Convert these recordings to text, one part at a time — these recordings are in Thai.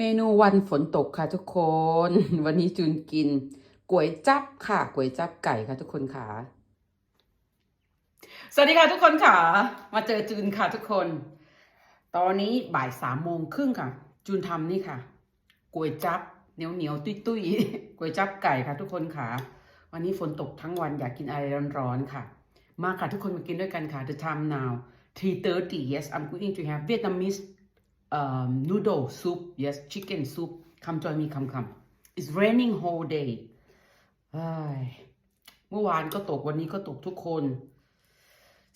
เมนูวันฝนตกค่ะทุกคน วันนี้จูนกินก๋วยจับค่ะก๋วยจับไก่ค่ะทุกคนค่ะ สวัสดีค่ะทุกคนค่ะ มาเจอจูนค่ะทุกคน ตอนนี้บ่ายสามโมงครึ่งค่ะ จูนทำนี่ค่ะก๋วยจับเหนียวเหนียวๆตุ้ยตุ้ยๆก๋วยจับไก่ค่ะทุกคนค่ะ วันนี้ฝนตกทั้งวันอยากกินอะไรร้อนๆค่ะ มาค่ะทุกคนมากินด้วยกันค่ะ The time now 3:30 yes I'm going to have Vietnamese um, noodle soup yes chicken soup come join me come come it's raining whole day เมื่อวานก็ตกวันนี้ก็ตกทุกคน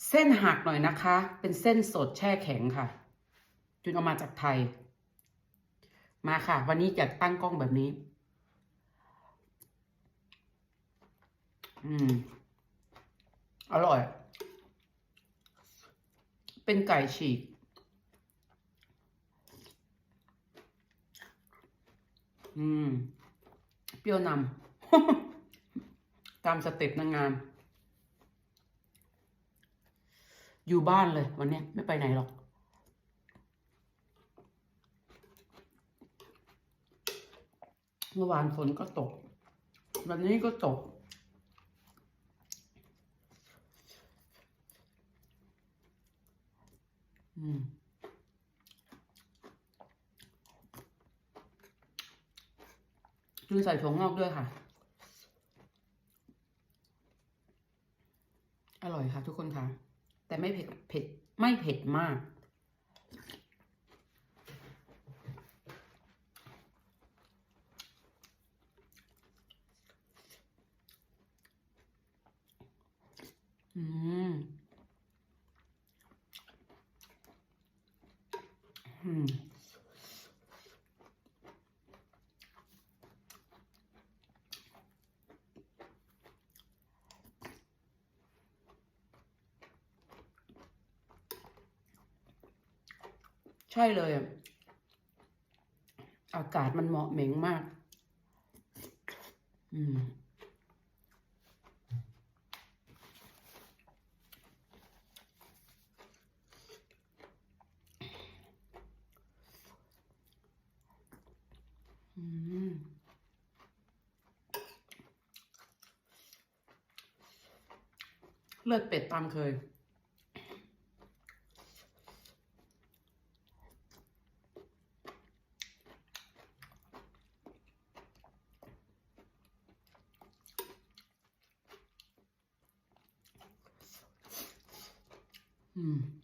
เส้นหักหน่อยนะคะ เป็นเส้นสดแช่แข็งค่ะ จุนเอามาจากไทย มาค่ะ วันนี้อยากตั้งกล้องแบบนี้ อืม อร่อย เป็นไก่ฉีก อืม เปรี้ยวนำ ตามสเต็ปนางงาม อยู่บ้านเลยวันนี้ไม่ไปไหนหรอก เมื่อวานฝนก็ตก วันนี้ก็ตกอืม จุนใส่ถั่วงอกด้วยค่ะ อร่อยค่ะทุกคนค่ะ แต่ไม่เผ็ดเผ็ดไม่เผ็ดมากอืม อืม ใช่เลย อากาศมันเหมาะเหม็งมากอืมอืมเลือดเป็ดตามเคย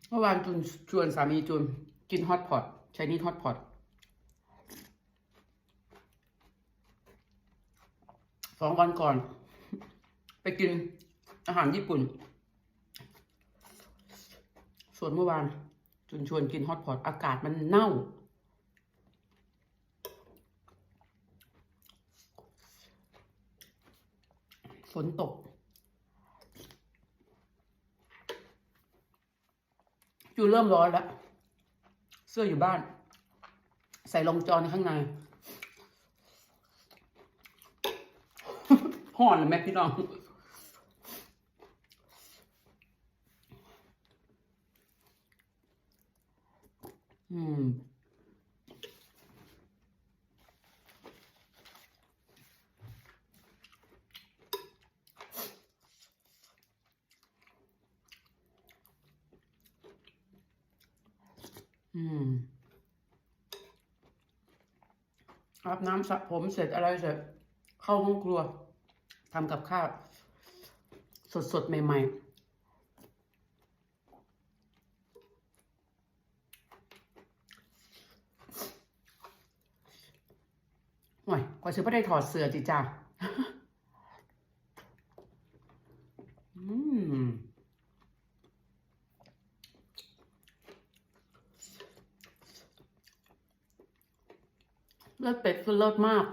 เมื่อวานจุนชวนสามีจุนกินฮอตพอตใช้นี่ฮอตพอตสองวันก่อน ไปกินอาหารญี่ปุ่น ส่วนเมื่อวานจุนชวนกินฮอตพอตอากาศมันเน่า ฝนตก อยู่เริ่มร้อนแล้ว เสื้ออยู่บ้าน ใส่ลงจอนข้างในห่อนเลยแม่พี่น้องอืม อืมอาบน้ำสระผมเสร็จอะไรเสร็จ เข้าห้องครัวทำกับข้าวสดๆ ใหม่ๆโอ้ยกว่าจะไม่ได้ถอดเสื้อจิจ้า อืม เป็ดคือเลิศมาก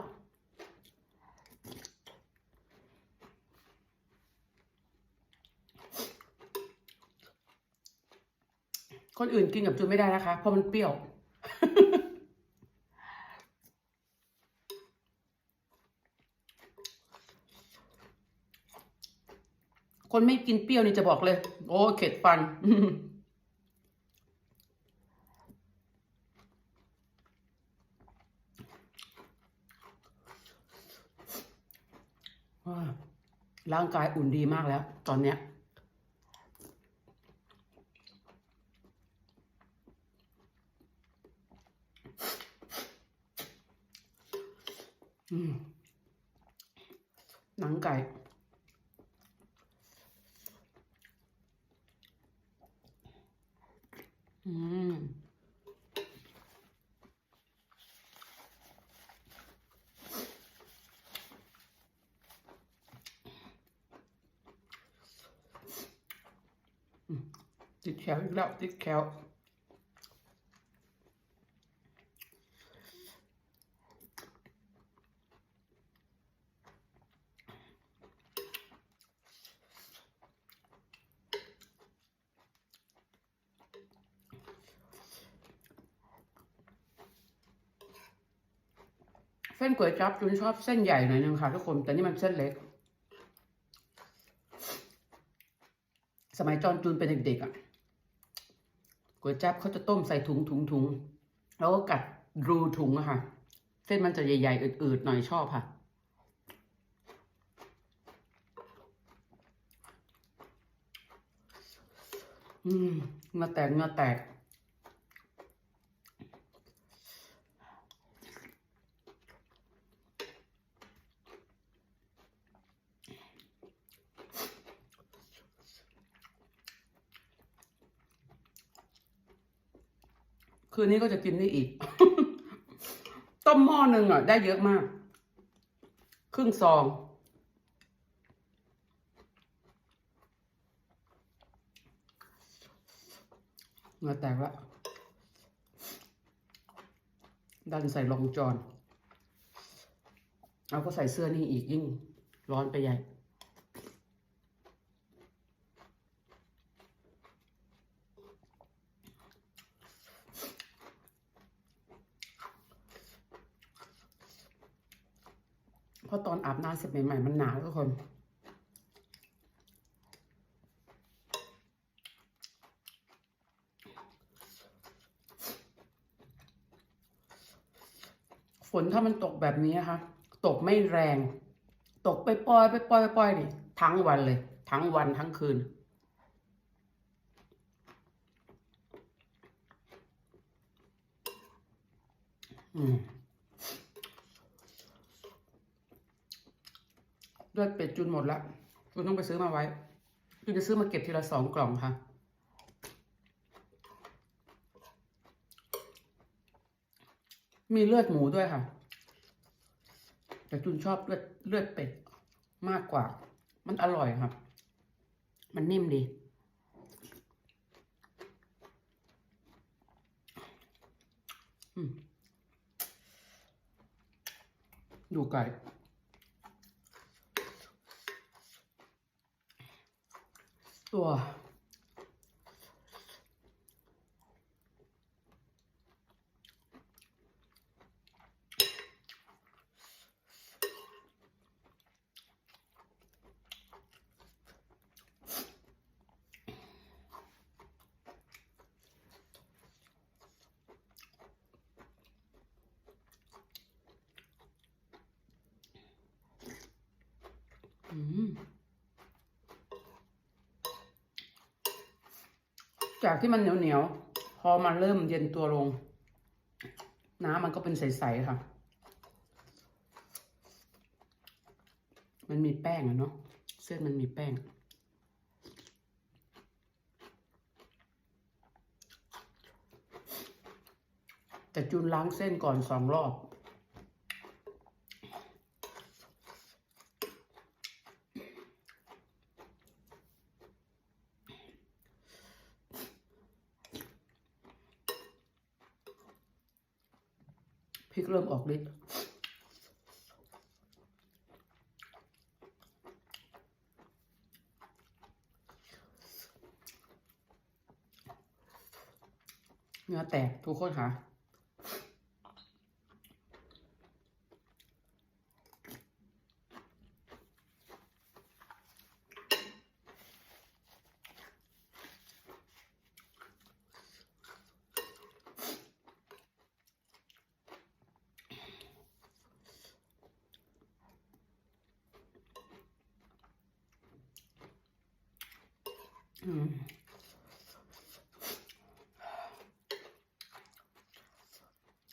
คนอื่นกินกับจูนไม่ได้นะคะ เพราะมันเปรี้ยวคนไม่กินเปรี้ยวนี่จะบอกเลย โอ้เข็ดฟัน ร่างกายอุ่นดีมากแล้ว ตอนเนี้ย หนังไก่อืม ติดแขวอีกแล้ว ติดแขวเส้นก๋วยจั๊บจุนชอบเส้นใหญ่หน่อยนึงค่ะทุกคน แต่นี่มันเส้นเล็ก สมัยจอนจูนเป็นเด็กๆอะ ก๋วยจั๊บเขาจะต้มใส่ถุงถุงถุงแล้วก็กัดรูถุงอะค่ะ เส้นมันจะใหญ่ๆอืดๆหน่อยชอบค่ะ อืมเงาแตกเงาแตก คืนนี้ก็จะกินนี่อีก ต้มหม้อหนึ่งอะ ได้เยอะมาก ครึ่งซอง เงาแตกละดันใส่รองจอนเอาก็ใส่เสื้อนี่อีกยิ่ง ร้อนไปใหญ่ ราะตอนอาบน้ำเสร็จใหม่ๆมันหนาวทุกคนฝนถ้ามันตกแบบนี้นะคะ ตกไม่แรง ตกไปปล่อยไปปล่อยไปปล่อยดิทั้งวันเลย ทั้งวันทั้งคืน อืม เลือดเป็ดจุนหมดแล้วจุนต้องไปซื้อมาไว้จุนจะซื้อมาเก็บทีละสองกล่องค่ะ มีเลือดหมูด้วยค่ะ แต่จุนชอบเลือดเลือดเป็ดมากกว่า มันอร่อยครับ มันนิ่มดีอืมดูไก่ ตัวอื จากที่มันเหนียวเหนียวๆพอมันเริ่มเย็นตัวลง น้ำมันก็เป็นใสๆค่ะ มันมีแป้งอะเนาะเส้นมันมีแป้ง แต่จูนล้างเส้นก่อนสองรอบ พริกเริ่มออกฤทธิ์เนื้อแตกทุกคนค่ะ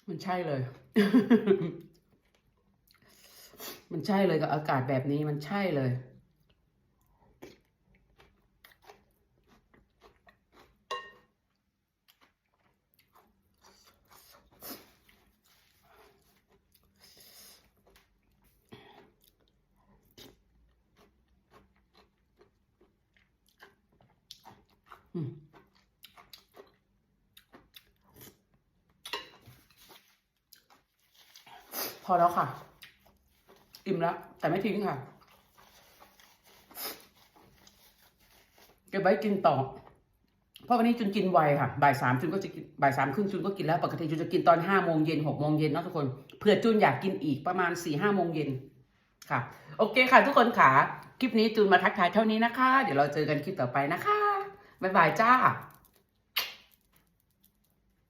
มันใช่เลย มันใช่เลยกับอากาศแบบนี้มันใช่เลย พอแล้วค่ะ อิ่มแล้ว แต่ไม่ทิ้งค่ะ เก็บไว้กินต่อ เพราะวันนี้จุนกินไวค่ะ บ่ายสามจุนก็จะกินบ่ายสามครึ่งจุนก็กินแล้ว ปกติจุนจะกินตอนห้าโมงเย็นหกโมงเย็นนะทุกคน เผื่อจุนอยากกินอีกประมาณสี่ห้าโมงเย็นค่ะ โอเคค่ะ ทุกคนค่ะ คลิปนี้จูนมาทักทายเท่านี้นะคะ เดี๋ยวเราเจอกันคลิปต่อไปนะคะ บ๊ายบายจ้า